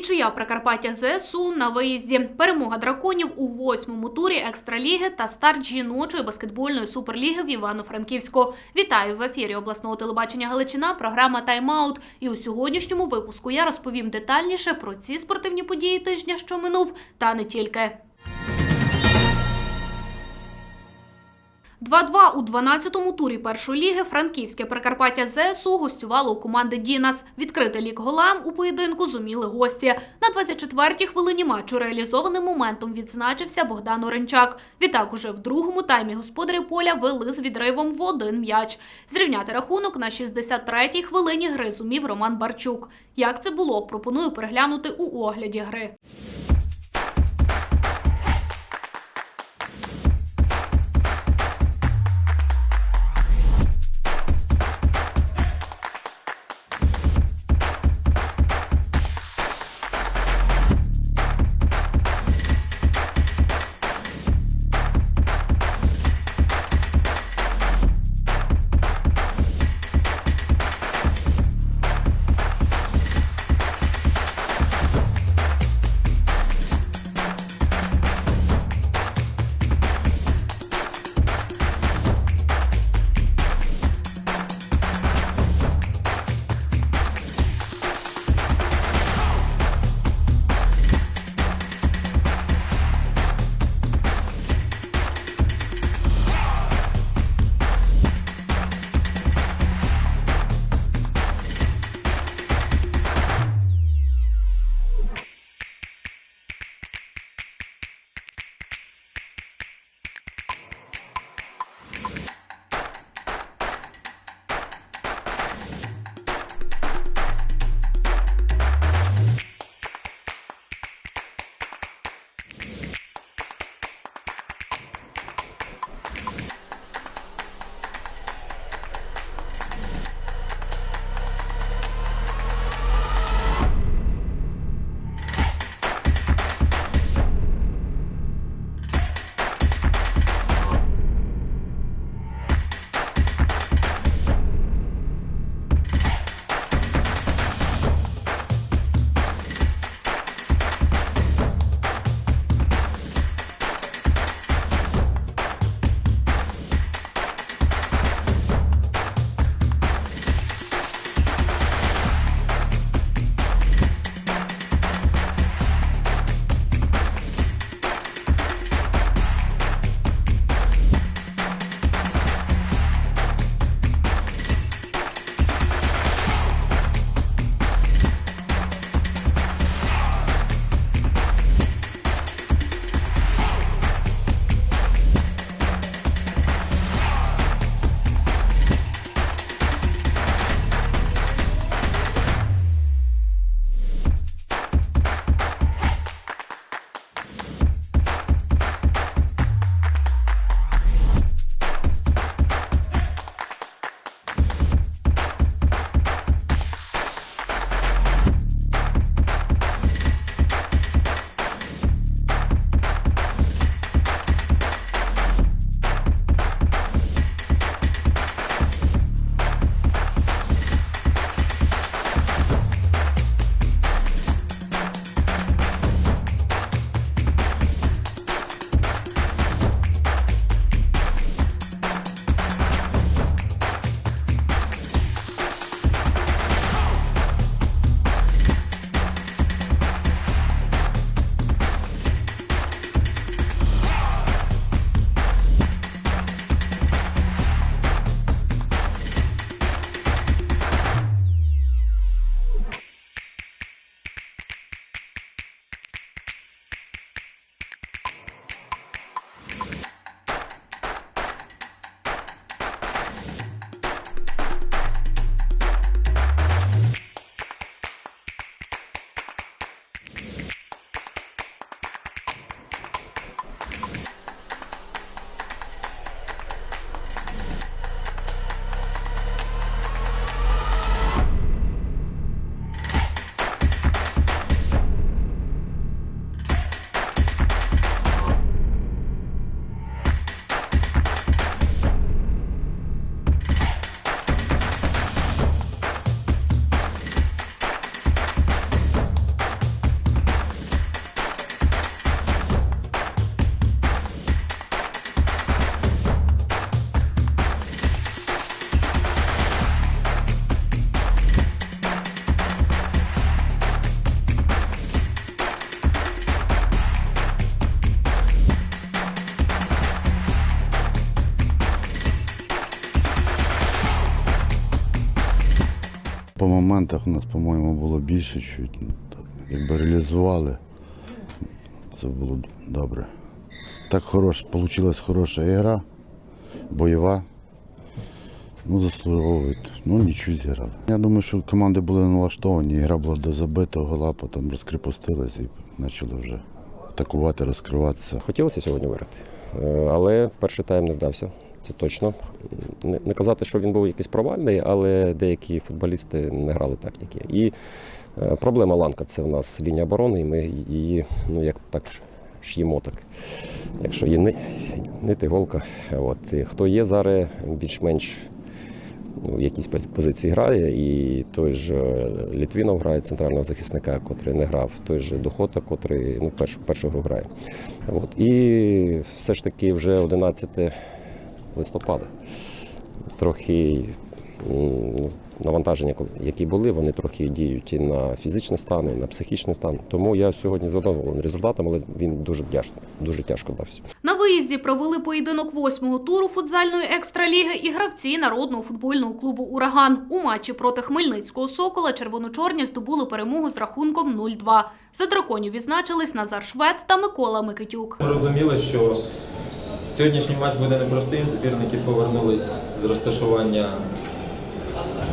Нічия Прикарпаття ЗСУ на виїзді. Перемога драконів у восьмому турі екстраліги та старт жіночої баскетбольної суперліги в Івано-Франківську. Вітаю в ефірі обласного телебачення Галичина. Програма Тайм-аут. І у сьогоднішньому випуску я розповім детальніше про ці спортивні події тижня, що минув, та не тільки. 2-2 у 12-му турі першої ліги франківське Прикарпаття ЗСУ гостювало у команди Дінас. Відкрити лік голам у поєдинку зуміли гості. На 24-й хвилині матчу реалізованим моментом відзначився Богдан Оренчак. Відтак уже в другому таймі господарі поля вели з відривом в один м'яч. Зрівняти рахунок на 63-й хвилині гри зумів Роман Барчук. Як це було, пропоную переглянути у огляді гри. Моментах у нас, по-моєму, було більше чуть. Ну, Якби реалізували, це було добре. Так хорош, вийшла хороша ігра, бойова. Ну, заслуговують. Ну, нічого зіграли. Я думаю, що команди були налаштовані, гра була до забитого гола, потім розкріпостилися і почали вже атакувати, розкриватися. Хотілося сьогодні виграти, Е, але перший тайм не вдався. Це точно. Не, не казати, що він був якийсь провальний, але деякі футболісти не грали так, як є. І е, проблема ланка це в нас лінія оборони, і ми її, ну як так ш'ємо так. Якщо є ни- нити, голка. От. І хто є зараз більш-менш ну, в якійсь позиції грає, і той ж е, Літвінов грає центрального захисника, котрий не грав, той же Духота, котрий ну, першу, першу гру грає. От. І все ж таки вже 11 листопада. Трохи навантаження, коли- які були, вони трохи діють і на фізичний стан, і на психічний стан. Тому я сьогодні задоволений результатом, але він дуже тяжко, дуже тяжко дався. На виїзді провели поєдинок восьмого туру футзальної екстраліги і гравці народного футбольного клубу Ураган. У матчі проти Хмельницького Сокола червоно-чорні здобули перемогу з рахунком 0-2. За драконів відзначились Назар Швед та Микола Микитюк. Ми розуміли, що сьогоднішній матч буде непростим. Збірники повернулись з розташування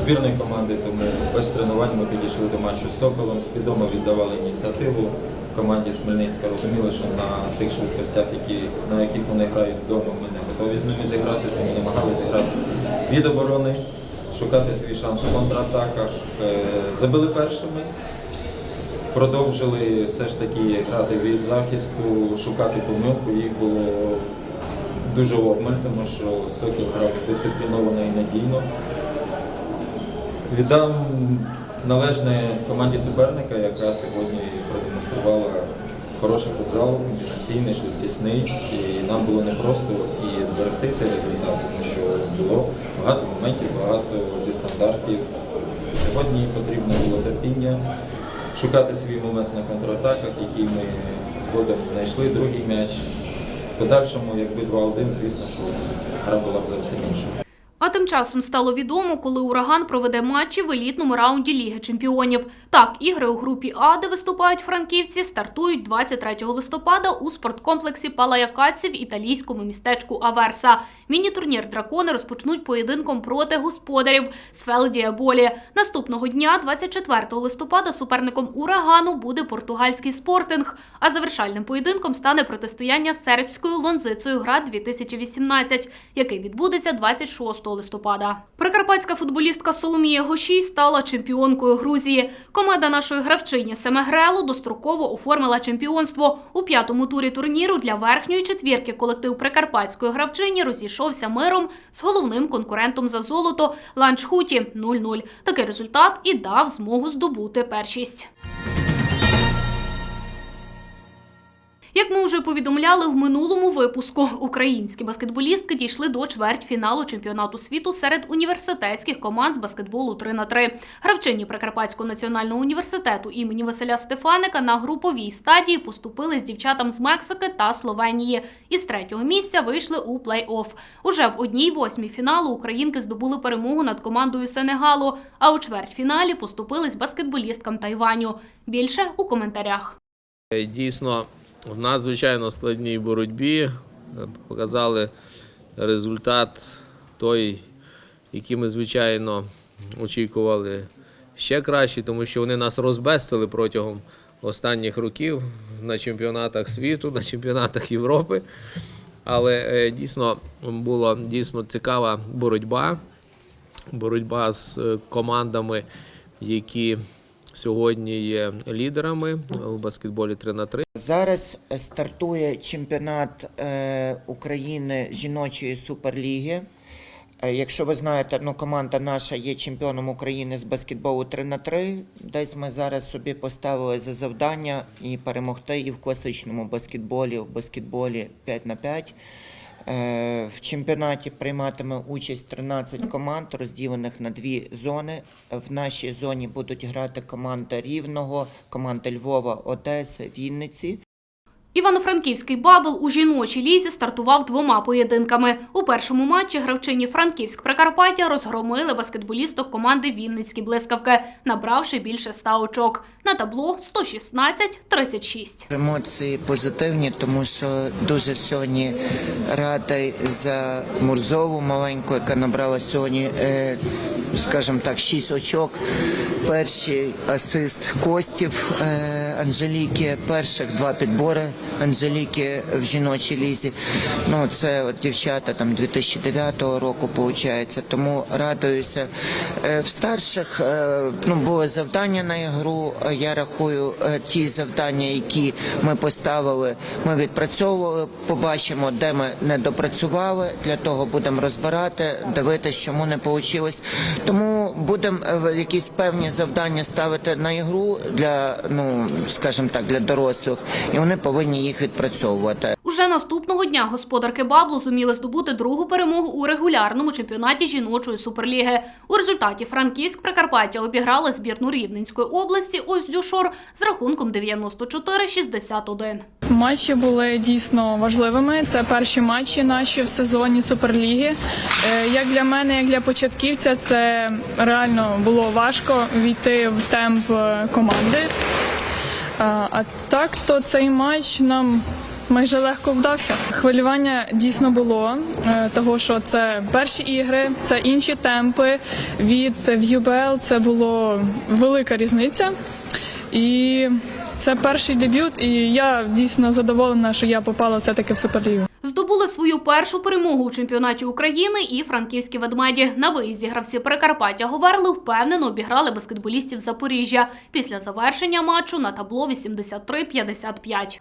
збірної команди, тому без тренувань ми підійшли до матчу з Соколом, свідомо віддавали ініціативу команді з Хмельницька. Розуміли, що на тих швидкостях, які, на яких вони грають вдома, ми не готові з ними зіграти, тому намагалися грати від оборони, шукати свій шанс у контратаках. Е, Забили першими. Продовжили все ж таки грати від захисту, шукати помилку. Їх було дуже обмаль, тому що Сокіл грав дисципліновано і надійно. Віддам належне команді суперника, яка сьогодні продемонструвала хороший футзал, комбінаційний, швидкісний. І нам було непросто і зберегти цей результат, тому що було багато моментів, багато зі стандартів. Сьогодні потрібно було терпіння, шукати свій момент на контратаках, який ми згодом знайшли. Другий м'яч. Подальшому, якби 2-1, звісно, що гра була б зовсім інша. А тим часом стало відомо, коли ураган проведе матчі в елітному раунді Ліги Чемпіонів. Так, ігри у групі А, де виступають франківці, стартують 23 листопада у спорткомплексі Палаякаці в італійському містечку Аверса. Міні-турнір дракони розпочнуть поєдинком проти господарів з Фелдія Болі. Наступного дня, 24 листопада, суперником урагану буде португальський спортинг. А завершальним поєдинком стане протистояння з сербською лонзицею град 2018, який відбудеться 26 листопада. Прикарпатська футболістка Соломія Гошій стала чемпіонкою Грузії. Команда нашої гравчині Семегрелу достроково оформила чемпіонство. У п'ятому турі турніру для верхньої четвірки колектив прикарпатської гравчині розійшовся миром з головним конкурентом за золото Ланчхуті 0-0. Такий результат і дав змогу здобути першість. Як ми вже повідомляли в минулому випуску, українські баскетболістки дійшли до чвертьфіналу чемпіонату світу серед університетських команд з баскетболу 3 на 3 Гравчині Прикарпатського національного університету імені Василя Стефаника на груповій стадії поступили з дівчатам з Мексики та Словенії. І з третього місця вийшли у плей-офф. Уже в одній восьмій фіналу українки здобули перемогу над командою Сенегалу. А у чвертьфіналі поступились баскетболісткам Тайваню. Більше у коментарях. Дійсно, в надзвичайно складній боротьбі е, показали результат той, який ми, звичайно, очікували ще краще, тому що вони нас розбестили протягом останніх років на чемпіонатах світу, на чемпіонатах Європи. Але е, дійсно була дійсно цікава боротьба. Боротьба з е, командами, які сьогодні є лідерами в баскетболі 3 на 3 Зараз стартує чемпіонат е, України жіночої суперліги. Е, Якщо ви знаєте, ну, команда наша є чемпіоном України з баскетболу 3 на 3 Десь ми зараз собі поставили за завдання і перемогти і в класичному баскетболі, в баскетболі 5 на 5 Е, В чемпіонаті прийматиме участь 13 команд, розділених на дві зони. В нашій зоні будуть грати команда Рівного, команда Львова, Одеси, Вінниці. Івано-Франківський бабл у жіночій лізі стартував двома поєдинками. У першому матчі гравчині Франківськ Прикарпаття розгромили баскетболісток команди Вінницькі блискавки, набравши більше ста очок. На табло 116-36. Емоції позитивні, тому що дуже сьогодні радий за Мурзову маленьку, яка набрала сьогодні, е, скажімо так, 6 очок. Перший асист Костів е, Анжеліки, перших два підбори Анжеліки в жіночій лізі. Ну, це от дівчата там 2009 року, виходить. Тому радуюся. Е, в старших е, ну, було завдання на ігру. Я рахую, е, ті завдання, які ми поставили, ми відпрацьовували. Побачимо, де ми не допрацювали. Для того будемо розбирати, дивитися, чому не вийшло. Тому будемо е, якісь певні завдання ставити на ігру для, ну скажімо так, для дорослих, і вони повинні їх відпрацьовувати. Уже наступного дня господарки Баблу зуміли здобути другу перемогу у регулярному чемпіонаті жіночої суперліги. У результаті Франківськ Прикарпаття обіграли збірну Рівненської області ось Дюшор з рахунком 94-61. Матчі були дійсно важливими. Це перші матчі наші в сезоні Суперліги. Е, Як для мене, як для початківця, це реально було важко війти в темп е, команди. А а так, то цей матч нам майже легко вдався. Хвилювання дійсно було, е, того що це перші ігри, це інші темпи. Від ВЮБЛ це було велика різниця. І це перший дебют, і я дійсно задоволена, що я попала все-таки в Суперлігу. Здобули свою першу перемогу у чемпіонаті України і франківські ведмеді. На виїзді гравці Прикарпаття Говерли впевнено обіграли баскетболістів Запоріжжя. Після завершення матчу на табло 83-55.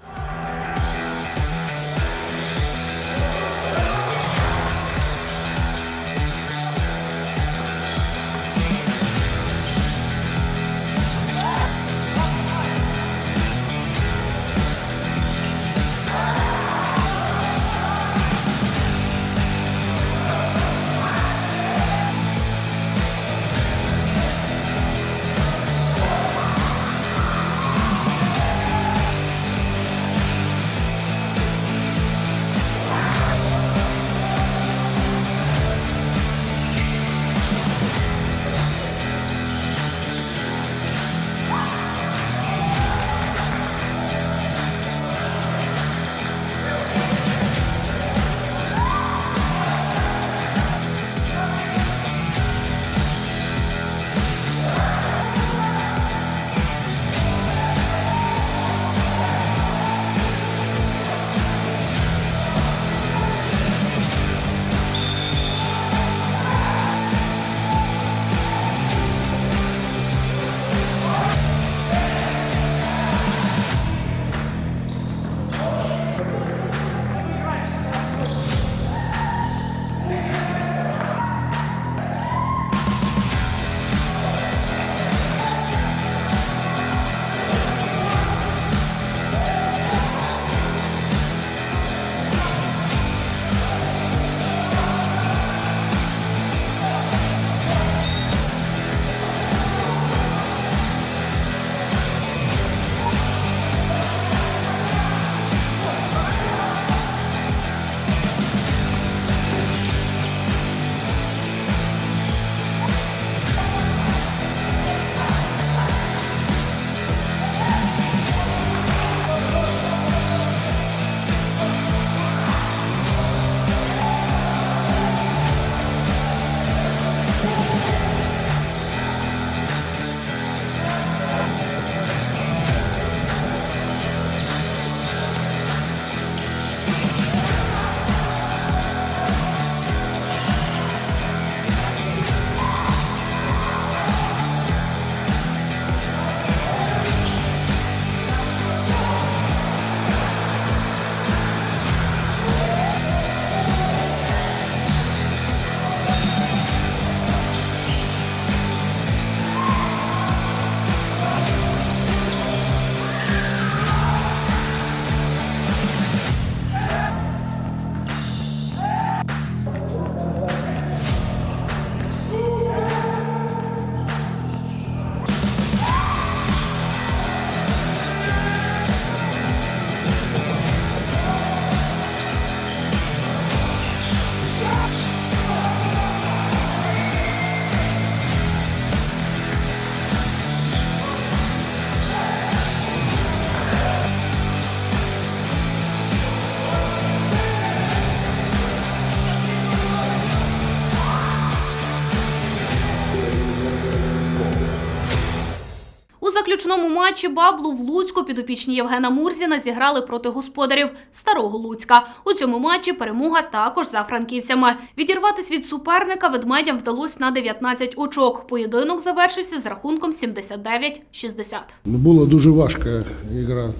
Визначному матчі Баблу в Луцьку підопічні Євгена Мурзіна зіграли проти господарів Старого Луцька. У цьому матчі перемога також за франківцями. Відірватись від суперника ведмедям вдалося на 19 очок. Поєдинок завершився з рахунком 79-60. Ну, Була дуже важка ігра е,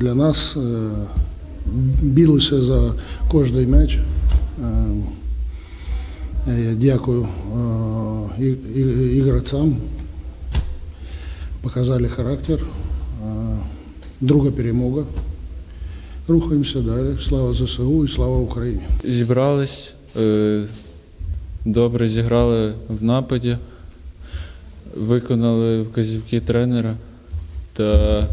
для нас. Е, Білися за кожний м'яч. Е, Я дякую і- і- ігрокам. Показали характер. Друга перемога. Рухаємося далі. Слава ЗСУ і слава Україні! Зібрались, е, добре зіграли в нападі, виконали вказівки тренера та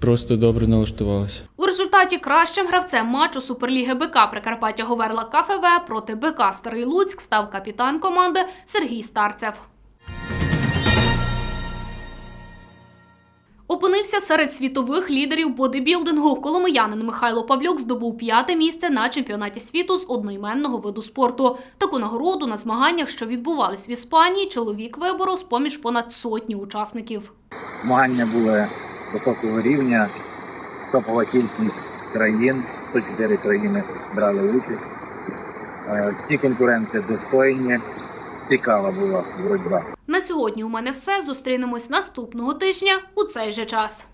просто добре налаштувалися. У результаті кращим гравцем матчу Суперліги БК Прикарпаття Говерла КФВ проти БК Старий Луцьк став капітан команди Сергій Старцев. Опинився серед світових лідерів бодибілдингу. Коломиянин Михайло Павлюк здобув п'яте місце на чемпіонаті світу з одноіменного виду спорту. Таку нагороду на змаганнях, що відбувались в Іспанії, чоловік вибору з поміж понад сотні учасників. Змагання були високого рівня, топова кількість країн, 104 країни брали участь. Е, Всі конкуренти достойні, цікава була боротьба. На сьогодні у мене все. Зустрінемось наступного тижня у цей же час.